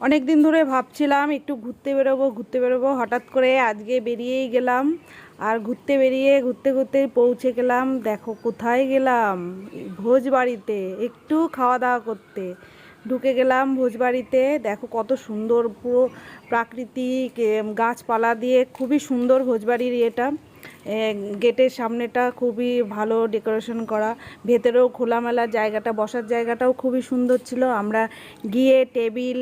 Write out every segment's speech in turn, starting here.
অনেক দিন ধরে ভাবছিলাম একটু ঘুরতে বেরোবো ঘুরতে বেরোবো। হঠাৎ করে আজকে বেরিয়েই গেলাম আর ঘুরতে বেরিয়ে ঘুরতে ঘুরতে পৌঁছে গেলাম। দেখো কোথায় গেলাম? ভোজবাড়িতে একটু খাওয়া দাওয়া করতে। ঢুকে গেলাম ভোজবাড়িতে দেখো কত সুন্দর পুরো প্রাকৃতিক গাছপালা দিয়ে খুবই সুন্দর ভোজবাড়ির এটা গেটের সামনেটা খুবই ভালো ডেকোরেশন করা। ভেতরেও খোলামেলা জায়গাটা, বসার জায়গাটাও খুবই সুন্দর ছিল। আমরা গিয়ে টেবিল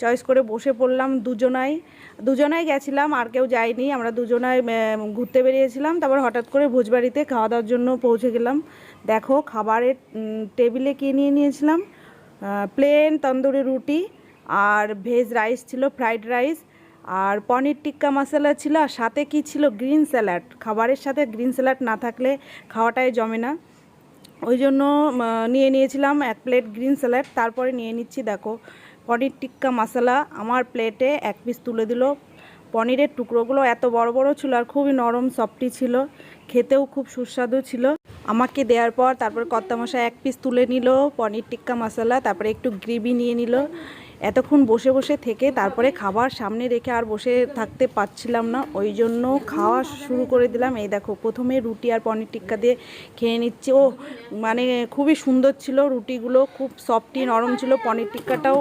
চয়েস করে বসে পড়লাম দুজনাই। দুজনাই গেছিলাম, আর কেউ যায়নি। আমরা দুজনাই ঘুরতে বেরিয়েছিলাম। তারপর হঠাৎ করে ভোজবাড়িতে খাওয়া দাওয়ার জন্য পৌঁছে গেলাম। দেখো, খাবারের টেবিলে কী নিয়ে নিয়েছিলাম? প্লেন তন্দুরি রুটি আর ভেজ রাইস ছিল ফ্রাইড রাইস আর পনির টিক্কা মশলা ছিল, আর সাথে কি ছিল? Green salad. খাবারের সাথে গ্রিন স্যালাড না থাকলে খাওয়াটাই জমে না। ওই জন্য নিয়ে নিয়েছিলাম এক প্লেট গ্রিন স্যালাড। তারপরে নিয়ে নিচ্ছি, দেখো, পনির টিক্কা মশলা। আমার প্লেটে এক পিস তুলে দিল। পনিরের টুকরোগুলো এত বড় বড় ছিল, আর খুবই নরম, সফটি ছিল। খেতেও খুব সুস্বাদু ছিল। আমাকে দেওয়ার পর তারপর কর্তামশাই এক পিস তুলে নিল পনির টিক্কা মশলা। তারপরে একটু গ্রেভি নিয়ে নিল। এতক্ষণ বসে বসে থেকে তারপরে খাবার সামনে রেখে আর বসে থাকতে পারছিলাম না, ওই জন্য খাওয়া শুরু করে দিলাম। এই দেখো, প্রথমে রুটি আর পনির টিক্কা দিয়ে খেয়ে নিচ্ছি। ও মানে খুবই সুন্দর ছিল রুটিগুলো, খুব সফটি নরম ছিল। পনির টিক্কাটাও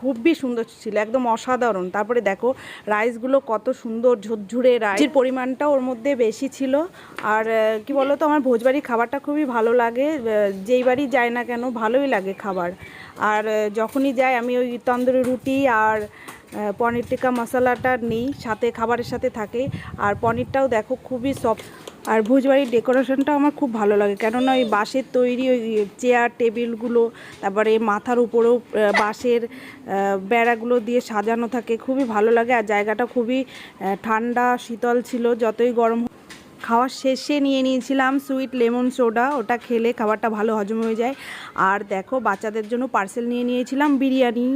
খুবই সুন্দর ছিল একদম অসাধারণ। তারপরে দেখো রাইসগুলো কত সুন্দর ঝুরঝুরে রাইসের পরিমাণটা ওর মধ্যে বেশি ছিল। আর কি বলো তো আমার ভোজবাড়ির খাবারটা খুবই ভালো লাগে। যেই বাড়ি যায় না কেন ভালোই লাগে খাবার। আর যখনই যাই আমি ওই তন্দুরি রুটি আর পনির টিক্কা মশলাটা নিই সাথে খাবারের সাথে থাকে। আর পনিরটাও দেখো খুবই সফট আর ভোজবাড়ির ডেকোরেশনটা আমার খুব ভালো লাগে। কেননা ওই বাঁশের তৈরি ওই চেয়ার টেবিলগুলো তারপরে মাথার উপরেও বাঁশের বেড়াগুলো দিয়ে সাজানো থাকে, খুবই ভালো লাগে। আর জায়গাটা খুবই ঠান্ডা, শীতল ছিল, যতই গরম খাওয়ার শেষে নিয়ে নিয়েছিলাম সুইট লেমন সোডা ওটা খেলে খাবারটা ভালো হজম হয়ে যায়। আর দেখো, বাচ্চাদের জন্য পার্সেল নিয়ে নিয়েছিলাম বিরিয়ানি।